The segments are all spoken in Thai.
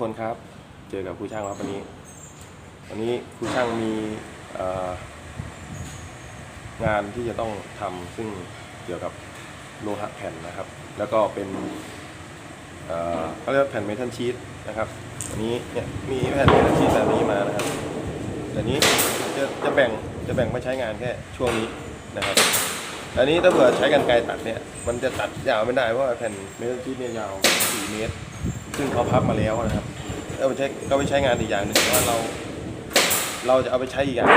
คนครับเจอกับครูช่างครับวันนี้ วันนี้ครูช่างมีงานที่จะต้องทำซึ่งเกี่ยวกับโลหะแผ่นนะครับ แล้วก็เป็นเขาเรียกว่าแผ่นเมทัลชีตนะครับอันนี้เนี่ยมีแผ่นเมทัลชีตแบบนี้มานะครับแต่นี้จะจะแบ่งจะแบ่งมาใช้งานแค่ช่วงนี้นะครับอันนี้ถ้าเผื่อใช้กันไกรตัดเนี่ยมันจะตัดยาวไม่ได้เพราะแผ่นเมทัลชีตเนี่ยยาว 4 เมตร ซึ่งเขาพับมาแล้วนะครับเอาไปใช้ก็ไปใช้งานอีกอย่างหนึ่งแต่ว่าเรา เราจะเอาไปใช้อีกอย่าง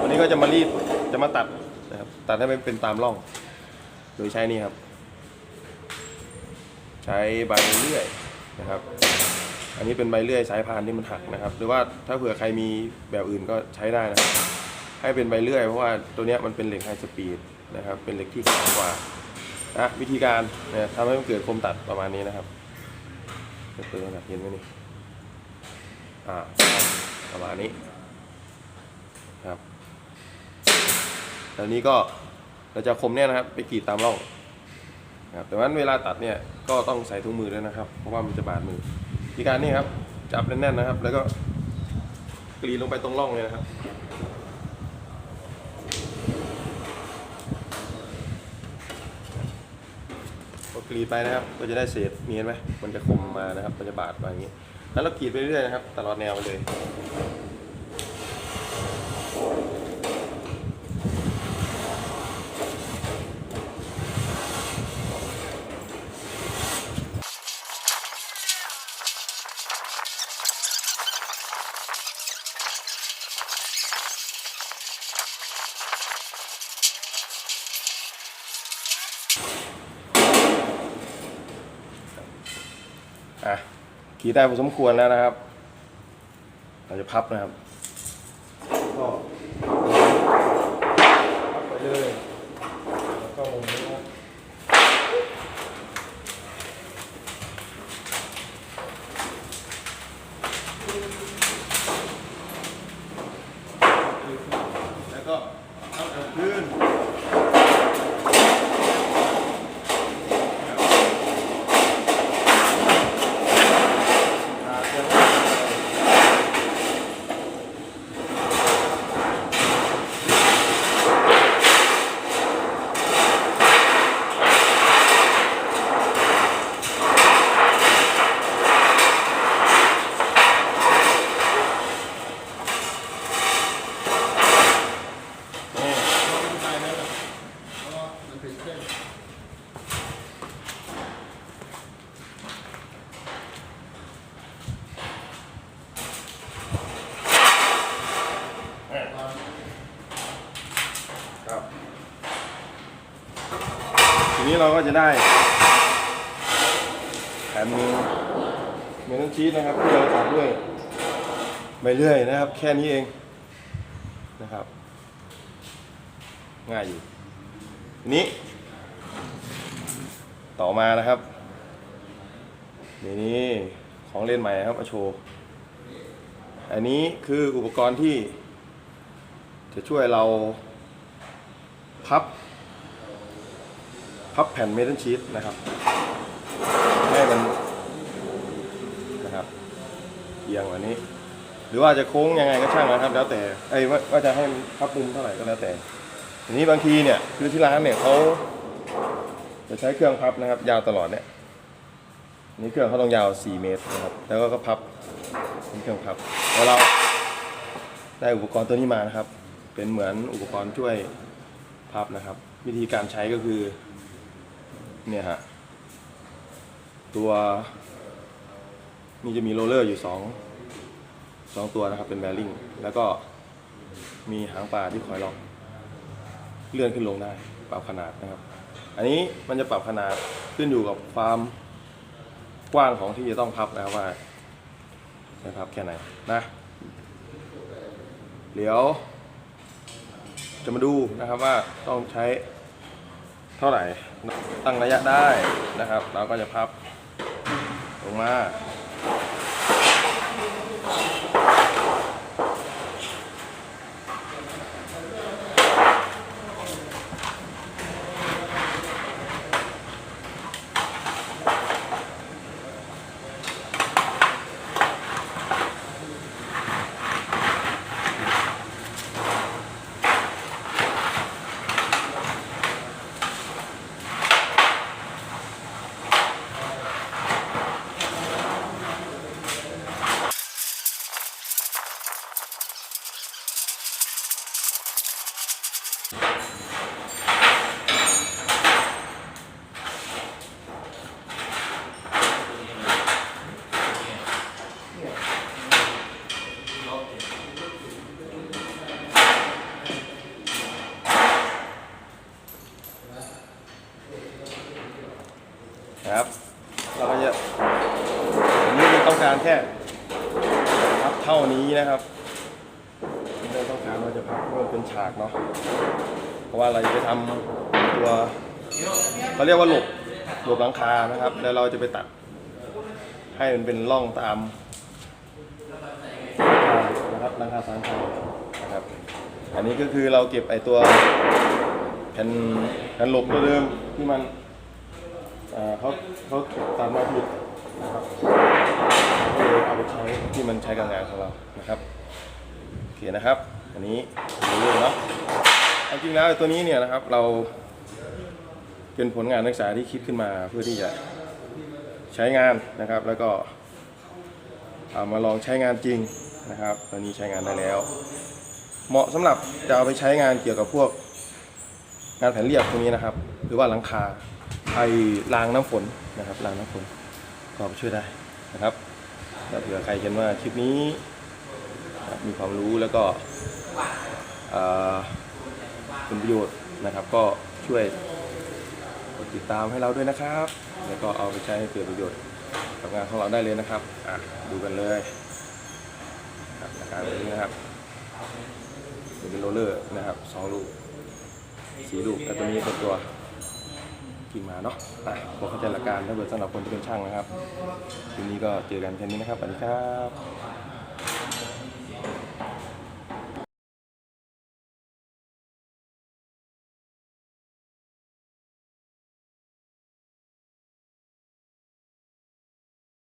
วันนี้ก็จะมารีดจะมาตัดนะครับ ตัดให้มันเป็นตามร่อง โดยใช้นี่ครับ ใช้ใบเลื่อยนะครับ อันนี้เป็นใบเลื่อยสายพานที่มันหักนะครับ หรือว่าถ้าเผื่อใครมีแบบอื่นก็ใช้ได้นะครับ ให้เป็นใบเลื่อยเพราะว่าตัวนี้มันเป็นเหล็กไฮสปีดนะครับ เป็นเหล็กที่แข็งกว่านะวิธีการเนี่ยทำให้มันเกิดคมตัดประมาณนี้นะครับ เปิดแบบเห็นไหมนี่อ่าประมาณนี้ครับแล้วนี้ก็เราจะคมเนี่ยนะครับไปกรีดตามร่องครับแต่ว่าเวลาตัดเนี่ยก็ต้องใส่ถุงมือด้วยนะครับ เพราะว่ามันจะบาดมือวิธีการนี่ครับ จับแน่นๆนะครับ แล้วก็กรีดลงไปตรงร่องเลยนะครับ พอก รีดไปนะครับก็จะได้เศษเมียนไหมมันจะคมมานะครับมันจะบาดมาอย่างนี้ แล้วเรากรีดไปเรื่อยๆนะครับ ตลอดแนวไปเลย อะขี่ได้พอสมควรแล้วนะครับ เราจะพับนะครับ ก็พับไปเลย แล้วก็ลงนี้นะครับ แล้วก็เอากลับคืนอ่าเดี๋ยว ครับ ทีนี้เราก็จะได้แผ่นเมทัลชีสนะครับที่เราตัดด้วยใบเลื่อยนะครับ แค่นี้เองนะครับ ง่ายอยู่ นี้ ต่อมานะครับนี่นี่ของเล่นใหม่ครับมาโชว์ อันนี้คืออุปกรณ์ที่ จะช่วยเราพับ พับแผ่นเมทัลชีตนะครับ ให้มันนะครับเอียงแบบนี้ หรือว่าจะโค้งยังไงก็ช่างนะครับ แล้วแต่ไอ้ว่าจะให้พับมุมเท่าไหร่ก็แล้วแต่ ทีนี้บางทีเนี่ยคือที่ร้านเนี่ยเขาจะใช้เครื่องพับนะครับ ยาวตลอดเนี่ยนี่เครื่องเขาต้องยาว 4 เมตรนะครับ แล้วก็ก็พับเป็นเครื่องพับแล้วเราได้อุปกรณ์ตัวนี้มานะครับ เป็นเหมือนอุปกรณ์ช่วยพับนะครับ วิธีการใช้ก็คือเนี่ยฮะตัวนี่จะมีโรลเลอร์อยู่สองสองตัวนะครับเป็นแบริ่งแล้วก็มีหางปลาที่คอยล็อก เลื่อนขึ้นลงได้ ปรับขนาดนะครับ อันนี้มันจะปรับขนาดขึ้นอยู่กับความกว้างของที่จะต้องพับนะครับว่าจะพับแค่ไหนนะเดี๋ยว จะมาดูนะครับว่าต้องใช้เท่าไหร่ตั้งระยะได้นะครับ เราก็จะพับลงมา ครับ เราก็จะนี่เป็นต้องการแค่ครับเท่านี้นะครับไม่ได้ต้องการเราจะพับเพื่อเป็นฉากเนาะเพราะว่าเราจะไปทำตัวเขาเรียกว่าหลบหลบหลังคานะครับ แล้วเราจะไปตัด ให้มันเป็นร่องตามนะครับหลังคาสังคานะครับ อันนี้ก็คือเราเก็บไอ้ตัวแผ่นแผ่นหลบตัวเดิมที่มัน เอ่อเขาเขาตัดมาผิดนะครับก็เลยเอาไปใช้ที่มันใช้กับงานของเรานะครับโอเคนะครับอันนี้รู้เลยเนาะจริงแล้วตัวนี้เนี่ยนะครับเราเป็นผลงานนักศึกษาที่คิดขึ้นมาเพื่อที่จะใช้งานนะครับ แล้วก็ามาลองใช้งานจริงนะครับ ตอนนี้ใช้งานได้แล้ว เหมาะสำหรับจะเอาไปใช้งานเกี่ยวกับพวกงานแผ่นเรียบตรงนี้นะครับ หรือว่าหลังคา ไอรางน้ำฝนนะครับรางน้ำฝนก็เอไปช่วยได้นะครับถ้าเผื่อใครเห็นว่าคลิปนี้มีความรู้แล้วก็เออเป็นประโยชน์นะครับ ก็ช่วยกดติดตามให้เราด้วยนะครับ แล้วก็เอาไปใช้ให้เกิดประโยชน์กับงานของเราได้เลยนะครับดูกันเลยครับอาการแบบนี้นะครับเป็นโรลเลอร์นะครับสองลูกสี่ลูกแล้วตัวนี้เป็นตัว กินมาเนาะอะพอเข้าใจหลักการถ้าเกิดสำหรับคนที่เป็นช่างนะครับทีนี้ก็เจอกันแค่นี้นะครับสวัสดีครับ